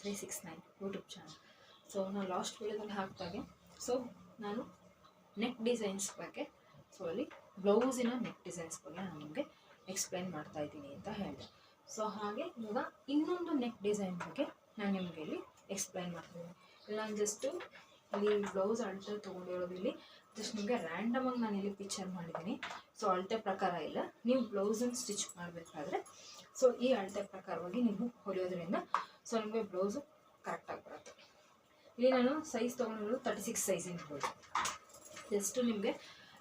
Three six nine YouTube channel so ನಾನು last ವೀಡಿಯೋದಲ್ಲಿ ಹಾಕಿದಾಗೆ ಸೊ ನಾನು ನೆಕ್ ಡಿಸೈನ್ಸ್ ಬಗ್ಗೆ ಸೊ ಅಲ್ಲಿ ಬ್ಲೌಸಿನ ನೆಕ್ ಡಿಸೈನ್ಸ್ ಬಗ್ಗೆ ನಾನು ನಿಮಗೆ ಎಕ್ಸ್ಪ್ಲೈನ್ ಮಾಡ್ತಾ ಇದ್ದೀನಿ ಅಂತ ಹೇಳಿದೆ. ಸೊ ಹಾಗೆ ಇವಾಗ ಇನ್ನೊಂದು ನೆಕ್ ಡಿಸೈನ್ ಬಗ್ಗೆ ನಾನು ನಿಮಗೆ ಇಲ್ಲಿ ಎಕ್ಸ್ಪ್ಲೈನ್ ಮಾಡ್ತೀನಿ. ಇಲ್ಲ ನಾನು ಜಸ್ಟು ಇಲ್ಲಿ ಬ್ಲೌಸ್ ಅಳತೆ ತೊಗೊಂಡಿರೋದು ಇಲ್ಲಿ ಜಸ್ಟ್ ನಿಮಗೆ ರ್ಯಾಂಡಮಾಗಿ ನಾನು ಇಲ್ಲಿ ಪಿಕ್ಚರ್ ಮಾಡಿದ್ದೀನಿ. ಸೊ ಅಳತೆ ಪ್ರಕಾರ ಇಲ್ಲ. ನೀವು ಬ್ಲೌಸನ್ನು ಸ್ಟಿಚ್ ಮಾಡಬೇಕಾದ್ರೆ ಸೊ ಈ ಅಳತೆ ಪ್ರಕಾರವಾಗಿ ನೀವು ಹೊಲಿಯೋದ್ರಿಂದ ಸೊ ನಿಮಗೆ ಬ್ಲೌಸು ಕರೆಕ್ಟಾಗಿ ಬರುತ್ತೆ. ಇಲ್ಲಿ ನಾನು size ತೊಗೊಂಡಿರೋದು thirty six size blouse just ನಿಮಗೆ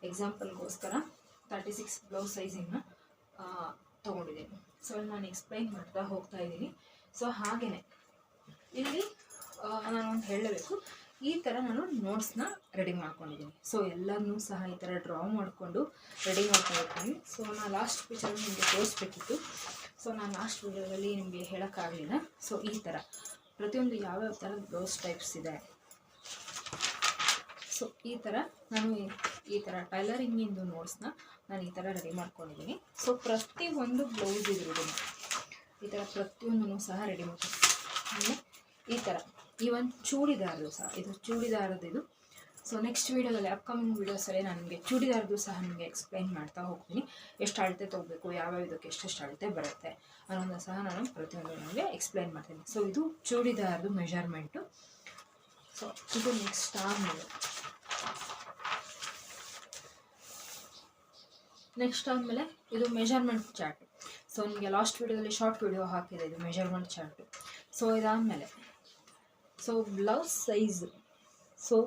ಎಕ್ಸಾಂಪಲ್ಗೋಸ್ಕರ ತರ್ಟಿ ಸಿಕ್ಸ್ ಬ್ಲೌಸ್ ಸೈಜಿನ ತೊಗೊಂಡಿದ್ದೀನಿ. ಸೊ ನಾನು ಎಕ್ಸ್ಪ್ಲೈನ್ ಮಾಡ್ತಾ ಹೋಗ್ತಾ ಇದ್ದೀನಿ. ಸೊ ಹಾಗೆಯೇ ಇಲ್ಲಿ ನಾನು ಒಂದು ಹೇಳಬೇಕು. ಈ ಥರ ನಾನು ನೋಟ್ಸ್ನ ರೆಡಿ ಮಾಡ್ಕೊಂಡಿದ್ದೀನಿ. ಸೊ ಎಲ್ಲರನ್ನೂ ಸಹ ಈ ಥರ ಡ್ರಾ ಮಾಡಿಕೊಂಡು ರೆಡಿ ಮಾಡ್ಕೊಂಡಿರ್ತೀನಿ. ಸೊ ನಾನು ಲಾಸ್ಟ್ ಪಿಕ್ಚರ್ ನಿಮಗೆ ತೋರಿಸ್ಬೇಕಿತ್ತು. ಸೊ ನಾನು ಲಾಸ್ಟ್ ವೀಡಿಯೋದಲ್ಲಿ ನಿಮಗೆ ಹೇಳೋಕ್ಕಾಗಲಿಲ್ಲ. ಸೊ ಈ ಥರ ಪ್ರತಿಯೊಂದು ಯಾವ್ಯಾವ ಥರ ಬ್ಲೌಸ್ ಟೈಪ್ಸ್ ಇದೆ. ಸೊ ಈ ಥರ ನಾನು ಈ- ಈ ಥರ ಟೈಲರಿಂಗಿಂದು ನೋಟ್ಸ್ನ ನಾನು ಈ ಥರ ರೆಡಿ ಮಾಡ್ಕೊಂಡಿದ್ದೀನಿ ಸೊ ಪ್ರತಿಯೊಂದು ಬ್ಲೌಸ್ ಇದ್ರೂ ಈ ಥರ ಪ್ರತಿಯೊಂದನ್ನು ಸಹ ರೆಡಿ ಮಾಡ್ತೀನಿ ಈ ಥರ ಒಂದು ಚೂಡಿದಾರದು ಸಹ. ಇದು ಚೂಡಿದಾರದ್ದು ಸೊ ನೆಕ್ಸ್ಟ್ ವೀಡಿಯೋದಲ್ಲಿ ಅಪ್ಕಮಿಂಗ್ ವೀಡಿಯೋಸಲ್ಲಿ ನಾನು ನಿಮಗೆ ಚೂಡಿದಾರ್ದು ಸಹ ನಿಮಗೆ ಎಕ್ಸ್ಪ್ಲೈನ್ ಮಾಡ್ತಾ ಹೋಗ್ತೀನಿ. ಎಷ್ಟು ಅಳತೆ ತೊಗೋಬೇಕು, ಯಾವ್ಯಾವ ಇದಕ್ಕೆ ಎಷ್ಟೆಷ್ಟು ಅಳತೆ ಬರುತ್ತೆ ಅನ್ನೋದನ್ನು ಸಹ ನಾನು ಪ್ರತಿಯೊಂದು ನಿಮಗೆ ಎಕ್ಸ್ಪ್ಲೈನ್ ಮಾಡ್ತೀನಿ. ಸೊ ಇದು ಚೂಡಿದಾರದು ಮೆಜರ್ಮೆಂಟು ಸೊ ಇದು ನೆಕ್ಸ್ಟ್ ಆಮೇಲೆ. ನೆಕ್ಸ್ಟ್ ಆದಮೇಲೆ ಇದು ಮೆಜರ್ಮೆಂಟ್ ಚಾರ್ಟ್ ಸೊ ನಿಮಗೆ ಲಾಸ್ಟ್ ವೀಡಿಯೋದಲ್ಲಿ ಶಾರ್ಟ್ ವೀಡಿಯೋ ಹಾಕಿದೆ ಇದು ಮೆಜರ್ಮೆಂಟ್ ಚಾರ್ಟು ಸೊ ಇದಾದಮೇಲೆ. ಸೊ ಬ್ಲೌಸ್ ಸೈಜ್ ಸೊ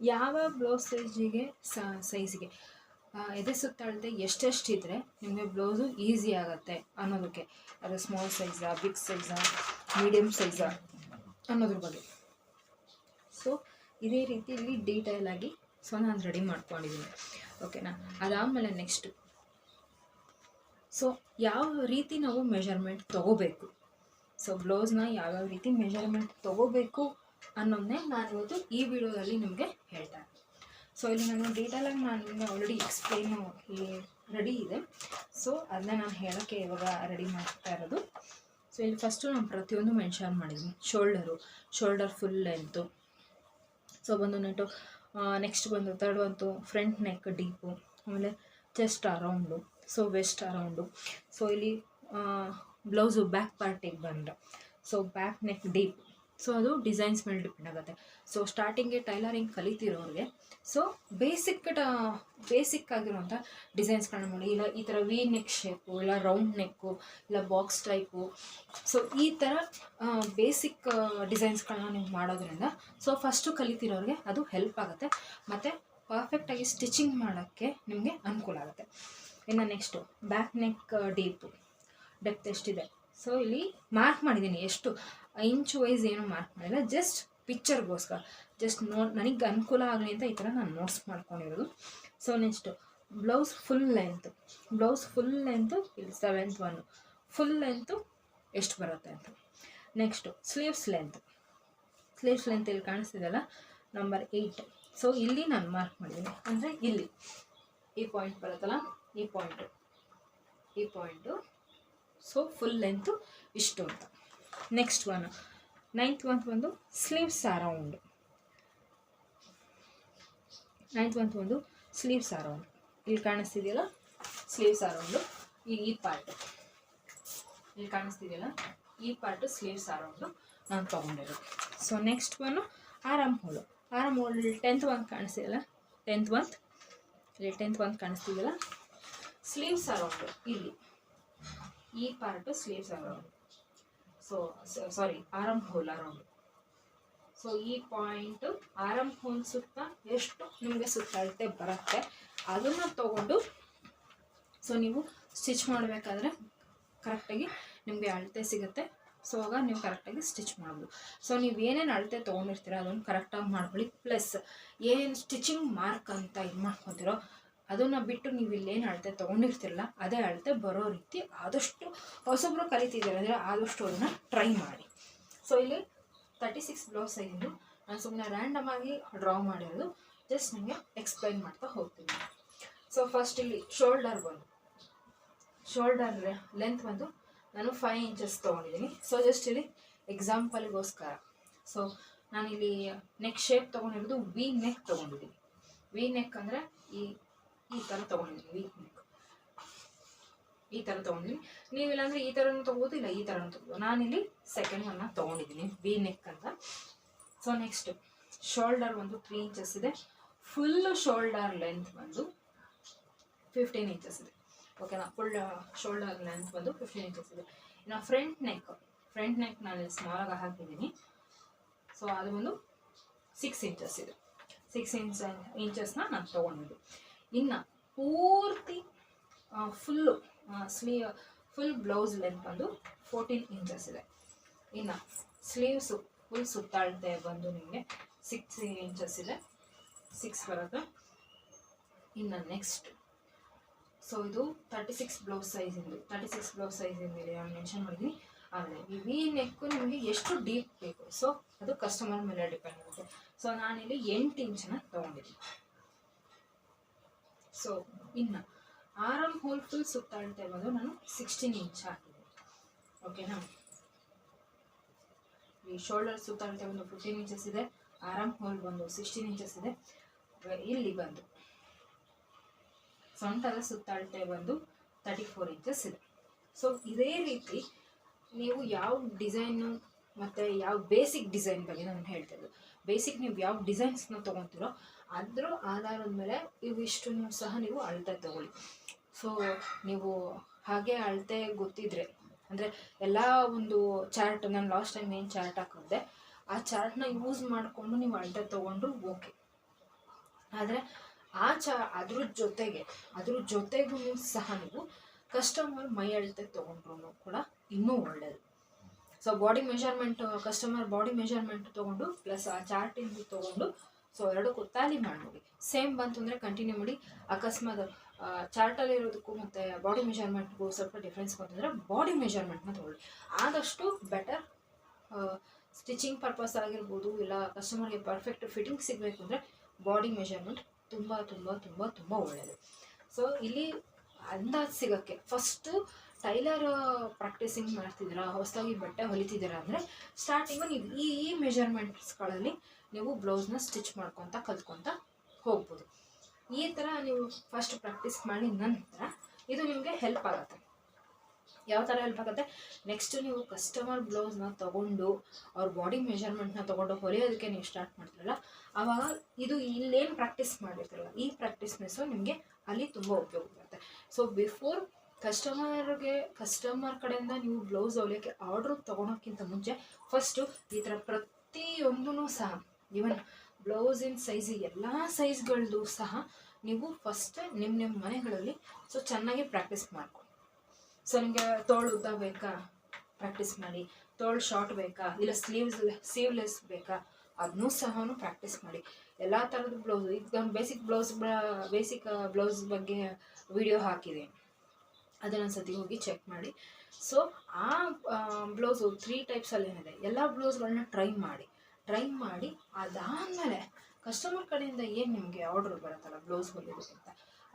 ಯಾವ ಬ್ಲೌಸ್ ಸೈಜಿಗೆ ಸೈಜಿಗೆ ಎದೆ ಸುತ್ತಾಳತೆ ಎಷ್ಟೆಷ್ಟಿದ್ರೆ ನಿಮಗೆ ಬ್ಲೌಸು ಈಸಿ ಆಗುತ್ತೆ ಅನ್ನೋದಕ್ಕೆ. ಅದು ಸ್ಮಾಲ್ ಸೈಜಾ ಬಿಗ್ ಸೈಜಾ ಮೀಡಿಯಮ್ ಸೈಜಾ ಅನ್ನೋದ್ರ ಬಗ್ಗೆ. ಸೊ ಇದೇ ರೀತಿ ಇಲ್ಲಿ ಡೀಟೇಲ್ ಆಗಿ ಸೊ ನಾನು ರೆಡಿ ಮಾಡ್ಕೊಂಡಿದ್ದೀನಿ ಓಕೆನಾ ಅದಾದಮೇಲೆ ನೆಕ್ಸ್ಟು ಸೊ ಯಾವ ರೀತಿ ನಾವು ಮೆಷರ್ಮೆಂಟ್ ತೊಗೋಬೇಕು? ಸೊ ಬ್ಲೌಸ್ನ ಯಾವ್ಯಾವ ರೀತಿ ಮೆಷರ್ಮೆಂಟ್ ತೊಗೋಬೇಕು? ಅನ್ನೋದನ್ನೇ ನಾನು ಇವತ್ತು ಈ ವಿಡಿಯೋದಲ್ಲಿ ನಿಮಗೆ ಹೇಳ್ತಾ ಸೊ ಇಲ್ಲಿ ನಾನು ಡೀಟೇಲಾಗಿ ನಾನು ನಿಮಗೆ ಆಲ್ರೆಡಿ ಎಕ್ಸ್ಪ್ಲೈನು ರೆಡಿ ಇದೆ. ಸೊ ಅದನ್ನ ನಾನು ಹೇಳೋಕ್ಕೆ ಇವಾಗ ರೆಡಿ ಮಾಡ್ತಾ ಇರೋದು. ಸೊ ಇಲ್ಲಿ ಫಸ್ಟು ನಾನು ಪ್ರತಿಯೊಂದು ಮೆನ್ಷನ್ ಮಾಡಿದ್ದೀನಿ. Shoulder shoulder full length so ಬಂದು ನೆಟ್ಟು ನೆಕ್ಸ್ಟ್ ಬಂದು ತರ್ಡ್ ಬಂತು. ಫ್ರಂಟ್ ನೆಕ್ ಡೀಪು ಆಮೇಲೆ chest around so waist around so ಇಲ್ಲಿ ಬ್ಲೌಸು ಬ್ಯಾಕ್ ಪಾರ್ಟಿಗೆ ಬಂದ್ರೆ so back neck deep so ಅದು ಡಿಸೈನ್ಸ್ ಮೇಲೆ ಡಿಪೆಂಡ್ ಆಗುತ್ತೆ. ಸೊ ಸ್ಟಾರ್ಟಿಂಗ್ಗೆ ಟೈಲರಿಂಗ್ ಕಲಿತಿರೋರಿಗೆ ಸೊ ಬೇಸಿಕ್ ಬೇಸಿಕ್ ಆಗಿರುವಂಥ ಡಿಸೈನ್ಸ್ಗಳನ್ನ ಮಾಡಿ ಇಲ್ಲ, ಈ ಥರ ವಿ ನೆಕ್ ಶೇಪು ಇಲ್ಲ ರೌಂಡ್ ನೆಕ್ಕು ಇಲ್ಲ ಬಾಕ್ಸ್ ಟೈಪು ಸೊ ಈ ಥರ ಬೇಸಿಕ್ ಡಿಸೈನ್ಸ್ಗಳನ್ನ ನೀವು ಮಾಡೋದ್ರಿಂದ ಸೊ ಫಸ್ಟು ಕಲಿತಿರೋರಿಗೆ ಅದು ಹೆಲ್ಪ್ ಆಗುತ್ತೆ. ಮತ್ತು ಪರ್ಫೆಕ್ಟಾಗಿ ಸ್ಟಿಚಿಂಗ್ ಮಾಡೋಕ್ಕೆ ನಿಮಗೆ ಅನುಕೂಲ ಆಗುತ್ತೆ. ಇನ್ನು next back neck deep depth ಎಷ್ಟಿದೆ? ಸೊ ಇಲ್ಲಿ ಮಾರ್ಕ್ ಮಾಡಿದ್ದೀನಿ. ಎಷ್ಟು? ಇಂಚ್ ವೈಸ್ ಏನು ಮಾರ್ಕ್ ಮಾಡಿಲ್ಲ. ಜಸ್ಟ್ ಪಿಕ್ಚರ್ಗೋಸ್ಕರ ಜಸ್ಟ್ ನೋ, ನನಗೆ ಅನುಕೂಲ ಆಗಲಿ ಅಂತ ಈ ಥರ ನಾನು ನೋಟ್ಸ್ ಮಾಡ್ಕೊಂಡಿರೋದು. So next blouse full length blouse full length ಇಲ್ಲಿ ಸೆವೆಂತ್ ಒನ್ ಫುಲ್ ಲೆಂತು ಎಷ್ಟು ಬರುತ್ತೆ ಅಂತ. Next sleeves length sleeves length ಇಲ್ಲಿ ಕಾಣಿಸ್ತಿದೆಯಲ್ಲ? ನಂಬರ್ ಏಯ್ಟ್ ಸೊ ಇಲ್ಲಿ ನಾನು ಮಾರ್ಕ್ ಮಾಡಿದ್ದೀನಿ. ಅಂದರೆ ಇಲ್ಲಿ ಈ ಪಾಯಿಂಟ್ ಬರುತ್ತಲ್ಲ? ಈ ಪಾಯಿಂಟು ಈ ಪಾಯಿಂಟು ಸೊ ಫುಲ್ ಲೆಂತು ಇಷ್ಟು ಅಂತ. ನೆಕ್ಸ್ಟ್ ಒನ್ ನೈನ್ತ್ ಒನ್ ಒಂದು ಸ್ಲೀವ್ಸ್ ಅರೌಂಡ್ ನೈನ್ತ್ ಒನ್ ಒಂದು ಸ್ಲೀವ್ಸ್ ಅರೌಂಡ್ ಇಲ್ಲಿ ಕಾಣಿಸ್ತಿದೆಯಲ್ಲ? ಸ್ಲೀವ್ಸ್ ಅರೌಂಡು ಈ ಈ ಪಾರ್ಟ್ ಇಲ್ಲಿ ಕಾಣಿಸ್ತಿದೆಯಲ್ಲ? ಈ ಪಾರ್ಟು ಸ್ಲೀವ್ಸ್ ಅರೌಂಡು ನಾನು ತೊಗೊಂಡಿರೋದು. So next one arm hole arm hole tenth one ಕಾಣಿಸ್ತಿದೆಯಲ್ಲ? Tenth one ಇಲ್ಲಿ ಟೆಂತ್ ಒನ್ ಕಾಣಿಸ್ತಿದೆಯಲ್ಲ? ಸ್ಲೀವ್ಸ್ ಅರೌಂಡು ಇಲ್ಲಿ. ಈ part sleeves around so sorry arm hole around so ಈ ಪಾಯಿಂಟು ಆರಮ್ ಹೋಲ್ ಸುತ್ತ ಎಷ್ಟು ನಿಮಗೆ ಸುತ್ತಳತೆ ಬರುತ್ತೆ, ಅದನ್ನು ತಗೊಂಡು ಸೊ ನೀವು ಸ್ಟಿಚ್ ಮಾಡಬೇಕಾದ್ರೆ ಕರೆಕ್ಟಾಗಿ ನಿಮಗೆ ಅಳತೆ ಸಿಗುತ್ತೆ. ಸೊ ಆಗ ನೀವು ಕರೆಕ್ಟಾಗಿ ಸ್ಟಿಚ್ ಮಾಡ್ಬೋದು. ಸೊ ನೀವು ಏನೇನು ಅಳತೆ ತೊಗೊಂಡಿರ್ತೀರ, ಅದನ್ನು ಕರೆಕ್ಟಾಗಿ ಮಾಡ್ಕೊಳ್ಳಿ. ಪ್ಲಸ್ ಏನು ಸ್ಟಿಚಿಂಗ್ ಮಾರ್ಕ್ ಅಂತ ಇದು ಮಾಡ್ಕೊತೀರೋ ಅದನ್ನು ಬಿಟ್ಟು ನೀವು ಇಲ್ಲೇನು ಅಳತೆ ತೊಗೊಂಡಿರ್ತಿರಲ್ಲ, ಅದೇ ಅಳತೆ ಬರೋ ರೀತಿ ಆದಷ್ಟು ಹೊಸಬ್ರು ಕಲಿತಿದ್ದಾರೆ ಅಂದರೆ ಆದಷ್ಟು ಅದನ್ನು ಟ್ರೈ ಮಾಡಿ. ಸೊ ಇಲ್ಲಿ ತರ್ಟಿ ಸಿಕ್ಸ್ ಬ್ಲೌಸ್ ಸೈಜಿಂದು ನಾನು ಸುಮ್ಮನೆ ರ್ಯಾಂಡಮ್ ಆಗಿ ಡ್ರಾ ಮಾಡಿರೋದು. ಜಸ್ಟ್ ನಿಮಗೆ ಎಕ್ಸ್ಪ್ಲೈನ್ ಮಾಡ್ತಾ ಹೋಗ್ತೀನಿ. ಸೊ ಫಸ್ಟ್ ಇಲ್ಲಿ ಶೋಲ್ಡರ್ ಬಂದು ಶೋಲ್ಡರ್ ಲೆಂತ್ ಬಂದು ನಾನು ಫೈವ್ ಇಂಚಸ್ ತೊಗೊಂಡಿದ್ದೀನಿ. ಸೊ ಜಸ್ಟ್ ಇಲ್ಲಿ ಎಕ್ಸಾಂಪಲ್ಗೋಸ್ಕರ ಸೊ ನಾನಿಲ್ಲಿ ನೆಕ್ ಶೇಪ್ ತೊಗೊಂಡಿರೋದು ವಿ ನೆಕ್ ತೊಗೊಂಡಿದ್ದೀನಿ. ವಿ ನೆಕ್ ಅಂದರೆ ಈ ಈ ಥರ ತೊಗೊಂಡಿದ್ದೀನಿ ವಿ ನೆಕ್ ಈ ಥರ ತೊಗೊಂಡಿದ್ದೀನಿ ನೀವು ಇಲ್ಲಾಂದರೆ ಈ ಥರನೂ ತೊಗೋದು ಇಲ್ಲ ಈ ಥರನೂ ತೊಗೋಬೋದು. ನಾನಿಲ್ಲಿ ಸೆಕೆಂಡ್ ಒನ್ನ ತೊಗೊಂಡಿದ್ದೀನಿ ವಿ ನೆಕ್ ಅಂತ. ಸೊ ನೆಕ್ಸ್ಟ್ ಶೋಲ್ಡರ್ ಒಂದು ತ್ರೀ ಇಂಚಸ್ ಇದೆ. ಫುಲ್ಲು ಶೋಲ್ಡರ್ ಲೆಂತ್ ಬಂದು ಫಿಫ್ಟೀನ್ ಇಂಚಸ್ ಇದೆ. ಓಕೆನಾ ಫುಲ್ ಶೋಲ್ಡರ್ ಲೆಂತ್ ಬಂದು ಫಿಫ್ಟೀನ್ ಇಂಚಸ್ ಇದೆ. ಇನ್ನು ಫ್ರಂಟ್ ನೆಕ್ ಫ್ರಂಟ್ ನೆಕ್ ನಾನು ಸ್ಮಾಲಾಗಿ ಹಾಕಿದ್ದೀನಿ. ಸೊ ಅದು ಒಂದು ಸಿಕ್ಸ್ ಇಂಚಸ್ ಇದೆ. ಸಿಕ್ಸ್ ಇಂಚ್ ಇಂಚಸ್ನ ನಾನು ತೊಗೊಂಡಿದ್ದು. ಇನ್ನು ಪೂರ್ತಿ full sleeve full blouse length ಬಂದು ಫೋರ್ಟೀನ್ ಇಂಚಸ್ ಇದೆ. ಇನ್ನು ಸ್ಲೀವ್ಸು ಫುಲ್ ಸುತ್ತಾಳ್ತೆ ಬಂದು ನಿಮಗೆ ಸಿಕ್ಸ್ ಇಂಚಸ್ ಇದೆ. ಸಿಕ್ಸ್ ಬರುತ್ತೆ. ಇನ್ನು ನೆಕ್ಸ್ಟ್ ಸೊ ಇದು ತರ್ಟಿ ಸಿಕ್ಸ್ ಬ್ಲೌಸ್ ಸೈಜಿಂದು ತರ್ಟಿ ಸಿಕ್ಸ್ ಬ್ಲೌಸ್ ಸೈಜಿಂದು ಇದೆ ನಾನು ಮೆನ್ಷನ್ ಮಾಡಿದ್ದೀನಿ ಆಮೇಲೆ ವಿ ನೆಕ್ಕು ನಿಮಗೆ ಎಷ್ಟು ಡೀಪ್ ಬೇಕು. ಸೊ ಅದು ಕಸ್ಟಮರ್ ಮೇಲೆ ಡಿಪೆಂಡ್ ಆಗುತ್ತೆ. ಸೊ ನಾನಿಲ್ಲಿ ಎಂಟು ಇಂಚನ್ನ ತೊಗೊಂಡಿದ್ದೀನಿ. ಸೊ ಇನ್ನು ಆರಾಮ್ ಹೋಲ್ ಫುಲ್ ಸುತ್ತಾಳ್ತೆ ಬಂದು ನಾನು ಸಿಕ್ಸ್ಟೀನ್ ಇಂಚ್ ಹಾಕಿದೆ. ಓಕೆನಾ ಈ ಶೋಲ್ಡರ್ ಸುತ್ತಾಳ್ತೆ ಬಂದು ಫಿಫ್ಟೀನ್ ಇಂಚಸ್ ಇದೆ ಆರಾಮ್ ಹೋಲ್ ಬಂದು ಸಿಕ್ಸ್ಟೀನ್ ಇಂಚಸ್ ಇದೆ. ಇಲ್ಲಿ ಬಂದು ಸೊಂಟದ ಸುತ್ತಾಳ್ತೆ ಬಂದು ತರ್ಟಿ ಫೋರ್ ಇಂಚಸ್ ಇದೆ. ಸೊ ಇದೇ ರೀತಿ ನೀವು ಯಾವ ಡಿಸೈನು ಮತ್ತು ಯಾವ ಬೇಸಿಕ್ ಡಿಸೈನ್ ಬಗ್ಗೆ ನಾನು ಹೇಳ್ತಾ ಬೇಸಿಕ್ ನೀವು ಯಾವ ಡಿಸೈನ್ಸ್ನ ತೊಗೊತೀರೋ ಅದ್ರ ಆಧಾರದ ಮೇಲೆ ಇವಿಷ್ಟು ಸಹ ನೀವು ಅಳತೆ ತಗೊಳ್ಳಿ. ಸೊ ನೀವು ಹಾಗೆ ಅಳತೆ ಗೊತ್ತಿದ್ರೆ, ಅಂದರೆ ಎಲ್ಲ ಒಂದು ಚಾರ್ಟ್ ನಾನು ಲಾಸ್ಟ್ ಟೈಮ್ ಏನು ಚಾರ್ಟ್ ಹಾಕಿದ್ದೆ, ಆ ಚಾರ್ಟ್ನ ಯೂಸ್ ಮಾಡಿಕೊಂಡು ನೀವು ಅಳತೆ ತೊಗೊಂಡ್ರು ಓಕೆ ಆದರೆ ಆ ಚಾ ಅದ್ರ ಜೊತೆಗೆ, ಅದ್ರ ಜೊತೆಗೂ ಸಹ ನೀವು ಕಸ್ಟಮರ್ ಮೈ ಅಳತೆ ತೊಗೊಂಡ್ರು ಕೂಡ ಇನ್ನೂ ಒಳ್ಳೆಯದು so body measurement customer body measurement ತೊಗೊಂಡು ಪ್ಲಸ್ ಆ ಚಾರ್ಟಿಂದ ತೊಗೊಂಡು ಸೊ ಎರಡಕ್ಕೂ ತಾಲಿ ಮಾಡಿ ಸೇಮ್ ಬಂತು ಅಂದರೆ ಕಂಟಿನ್ಯೂ ಮಾಡಿ. ಅಕಸ್ಮಾತ್ ಚಾರ್ಟಲ್ಲಿ ಇರೋದಕ್ಕೂ ಮತ್ತು ಬಾಡಿ ಮೆಷರ್ಮೆಂಟ್ಗೂ ಸ್ವಲ್ಪ ಡಿಫ್ರೆನ್ಸ್ ಬಂತಂದರೆ ಬಾಡಿ ಮೆಷರ್ಮೆಂಟ್ನ ತೊಗೊಳ್ಳಿ. ಆದಷ್ಟು ಬೆಟರ್ ಸ್ಟಿಚಿಂಗ್ ಪರ್ಪಸ್ ಆಗಿರ್ಬೋದು, ಇಲ್ಲ ಕಸ್ಟಮರ್ಗೆ ಪರ್ಫೆಕ್ಟ್ ಫಿಟ್ಟಿಂಗ್ ಸಿಗಬೇಕು ಅಂದರೆ ಬಾಡಿ ಮೆಷರ್ಮೆಂಟ್ ತುಂಬ ತುಂಬ ತುಂಬ ತುಂಬ ಒಳ್ಳೆಯದು ಸೊ ಇಲ್ಲಿ ಅಂದಾಜು ಸಿಗೋಕ್ಕೆ ಫಸ್ಟು ಟೈಲರ್ ಪ್ರಾಕ್ಟೀಸಿಂಗ್ ಮಾಡ್ತಿದ್ದೀರಾ? ಹೊಸದಾಗಿ ಬಟ್ಟೆ ಹೊಲಿತಿದ್ದೀರಾ ಅಂದರೆ ಸ್ಟಾರ್ಟಿಂಗು ನೀವು ಈ ಈ ಮೆಜರ್ಮೆಂಟ್ಸ್ಗಳಲ್ಲಿ ನೀವು ಬ್ಲೌಸ್ನ ಸ್ಟಿಚ್ ಮಾಡ್ಕೊತ, ಕಲ್ತ್ಕೊತ ಹೋಗ್ಬೋದು. ಈ ಥರ ನೀವು ಫಸ್ಟ್ ಪ್ರಾಕ್ಟೀಸ್ ಮಾಡಿ ನಂತರ ಇದು ನಿಮಗೆ ಹೆಲ್ಪ್ ಆಗುತ್ತೆ. ಯಾವ ಥರ ಹೆಲ್ಪ್ ಆಗುತ್ತೆ? ನೆಕ್ಸ್ಟ್ ನೀವು ಕಸ್ಟಮರ್ ಬ್ಲೌಸ್ನ ತೊಗೊಂಡು ಅವ್ರ ಬಾಡಿ ಮೆಜರ್ಮೆಂಟ್ನ ತೊಗೊಂಡು ಹೊಲಿಯೋದಕ್ಕೆ ನೀವು ಸ್ಟಾರ್ಟ್ ಮಾಡ್ತೀರಲ್ಲ ಆವಾಗ ಇದು ಇಲ್ಲೇನು ಪ್ರಾಕ್ಟೀಸ್ ಮಾಡಿರ್ತೀರಲ್ಲ, ಈ ಪ್ರಾಕ್ಟೀಸ್ನೆಸ್ಸು ನಿಮಗೆ ಅಲ್ಲಿ ತುಂಬ ಉಪಯೋಗ ಬರುತ್ತೆ. ಸೊ ಬಿಫೋರ್ ಕಸ್ಟಮರ್ಗೆ, ಕಸ್ಟಮರ್ ಕಡೆಯಿಂದ ನೀವು ಬ್ಲೌಸ್ ಹೊಲಿಯೋಕ್ಕೆ ಆರ್ಡ್ರ್ ತೊಗೊಳೋಕ್ಕಿಂತ ಮುಂಚೆ ಫಸ್ಟು ಈ ಥರ ಪ್ರತಿಯೊಂದೂ ಸಹ ಇವನ್ ಬ್ಲೌಸಿನ ಸೈಜ್ ಎಲ್ಲ ಸೈಜ್ಗಳದ್ದು ಸಹ ನೀವು ಫಸ್ಟ್ ನಿಮ್ಮ ನಿಮ್ಮ ಮನೆಗಳಲ್ಲಿ ಸೊ ಚೆನ್ನಾಗಿ ಪ್ರಾಕ್ಟೀಸ್ ಮಾಡ್ಕೊಳ್ಳಿ ಸೊ ನಿಮಗೆ ತೋಳು ಉದ್ದ ಬೇಕಾ? ಪ್ರಾಕ್ಟೀಸ್ ಮಾಡಿ. ತೋಳು ಶಾರ್ಟ್ ಬೇಕಾ? ಇಲ್ಲ ಸ್ಲೀವ್ಸ್, ಸ್ಲೀವ್ಲೆಸ್ ಬೇಕಾ? ಅದನ್ನೂ ಸಹ ಪ್ರಾಕ್ಟೀಸ್ ಮಾಡಿ. ಎಲ್ಲ ಥರದ ಬ್ಲೌಸ್, ಈಗ ಬೇಸಿಕ್ ಬ್ಲೌಸ್ ಬೇಸಿಕ್ ಬ್ಲೌಸ್ ಬಗ್ಗೆ ವಿಡಿಯೋ ಹಾಕಿದೆ. ಅದನ್ನು ಸತಿ ಹೋಗಿ ಚೆಕ್ ಮಾಡಿ. ಸೊ ಆ ಬ್ಲೌಸು ತ್ರೀ ಟೈಪ್ಸಲ್ಲಿ ಏನಿದೆ, ಎಲ್ಲ ಬ್ಲೌಸ್ಗಳನ್ನ ಟ್ರೈ ಮಾಡಿ. ಟ್ರೈ ಮಾಡಿ, ಅದಾದಮೇಲೆ ಕಸ್ಟಮರ್ ಕಡೆಯಿಂದ ಏನು ನಿಮಗೆ ಆರ್ಡ್ರ್ ಬರುತ್ತಲ್ಲ ಬ್ಲೌಸ್ ಹೊಲಿಯೋದಕ್ಕಿಂತ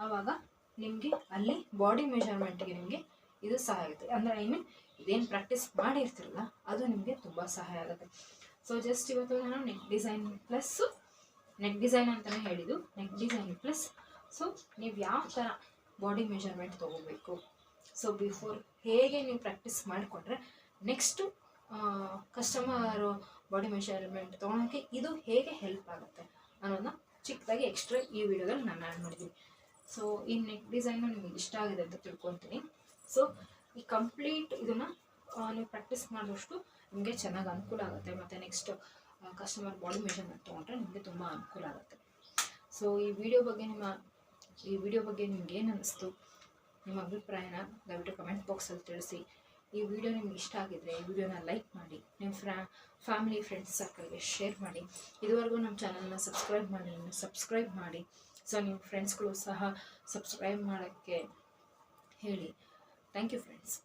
ಆವಾಗ ನಿಮಗೆ ಅಲ್ಲಿ ಬಾಡಿ ಮೆಷರ್ಮೆಂಟ್ಗೆ ನಿಮಗೆ ಇದು ಸಹಾಯ ಆಗುತ್ತೆ. ಅಂದರೆ ಐ ಮೀನ್ ಇದೇನು ಪ್ರಾಕ್ಟೀಸ್ ಮಾಡಿರ್ತಿರಲ್ಲ, ಅದು ನಿಮಗೆ ತುಂಬ ಸಹಾಯ ಆಗುತ್ತೆ. ಸೊ ಜಸ್ಟ್ ಇವತ್ತು ನಾನು neck design plus neck design ಅಂತಲೇ ಹೇಳಿದ್ದು ನೆಕ್ ಡಿಸೈನ್ ಪ್ಲಸ್ ಸೊ ನೀವು ಯಾವ ಥರ ಬಾಡಿ ಮೆಷರ್ಮೆಂಟ್ ತೊಗೋಬೇಕು. ಸೊ ಬಿಫೋರ್ ಹೇಗೆ ನೀವು ಪ್ರಾಕ್ಟೀಸ್ ಮಾಡಿಕೊಂಡ್ರೆ ನೆಕ್ಸ್ಟು ಕಸ್ಟಮರು ಬಾಡಿ ಮೆಷರ್ಮೆಂಟ್ ತೊಗೊಳೋಕ್ಕೆ ಇದು ಹೇಗೆ ಹೆಲ್ಪ್ ಆಗುತ್ತೆ ಅನ್ನೋದನ್ನ ಚಿಕ್ಕದಾಗಿ ಎಕ್ಸ್ಟ್ರಾ ಈ ವಿಡಿಯೋದಲ್ಲಿ ನಾನು ಆ್ಯಡ್ ಮಾಡಿದ್ದೀನಿ ಸೊ ಈ ನೆಕ್ ಡಿಸೈನು ನಿಮಗೆ ಇಷ್ಟ ಆಗಿದೆ ಅಂತ ತಿಳ್ಕೊತೀನಿ. ಸೊ ಈ ಕಂಪ್ಲೀಟ್ ಇದನ್ನು ನೀವು ಪ್ರಾಕ್ಟೀಸ್ ಮಾಡಿದಷ್ಟು ನಿಮಗೆ ಚೆನ್ನಾಗಿ ಅನುಕೂಲ ಆಗುತ್ತೆ. ಮತ್ತು ನೆಕ್ಸ್ಟ್ ಕಸ್ಟಮರ್ ಬಾಡಿ ಮೆಷರ್ಮೆಂಟ್ ತೊಗೊಂಡ್ರೆ ನಿಮಗೆ ತುಂಬ ಅನುಕೂಲ ಆಗುತ್ತೆ. ಸೊ ಈ ವಿಡಿಯೋ ಬಗ್ಗೆ ನಿಮ್ಮ ಈ ವಿಡಿಯೋ ಬಗ್ಗೆ ನಿಮ್ಗೆ ಏನು ಅನ್ನಿಸ್ತು ನಿಮ್ಮ ಅಭಿಪ್ರಾಯನ ದಯವಿಟ್ಟು ಕಮೆಂಟ್ ಬಾಕ್ಸಲ್ಲಿ ತಿಳಿಸಿ. ಈ ವಿಡಿಯೋ ನಿಮ್ಗೆ ಇಷ್ಟ ಆಗಿದ್ರೆ ಈ ವಿಡಿಯೋನ ಲೈಕ್ ಮಾಡಿ, ನಿಮ್ಮ ಫ್ರಾ ಫ್ಯಾಮಿಲಿ ಫ್ರೆಂಡ್ಸ್ ಸರ್ಕಲ್ಗೆ ಶೇರ್ ಮಾಡಿ. ಇದುವರೆಗೂ ನಮ್ಮ ಚಾನಲ್ನ ಸಬ್ಸ್ಕ್ರೈಬ್ ಮಾಡಿ ಸಬ್ಸ್ಕ್ರೈಬ್ ಮಾಡಿ. ಸೊ ನಿಮ್ಮ ಫ್ರೆಂಡ್ಸ್ಗಳು ಸಹ ಸಬ್ಸ್ಕ್ರೈಬ್ ಮಾಡೋಕ್ಕೆ ಹೇಳಿ. Thank you friends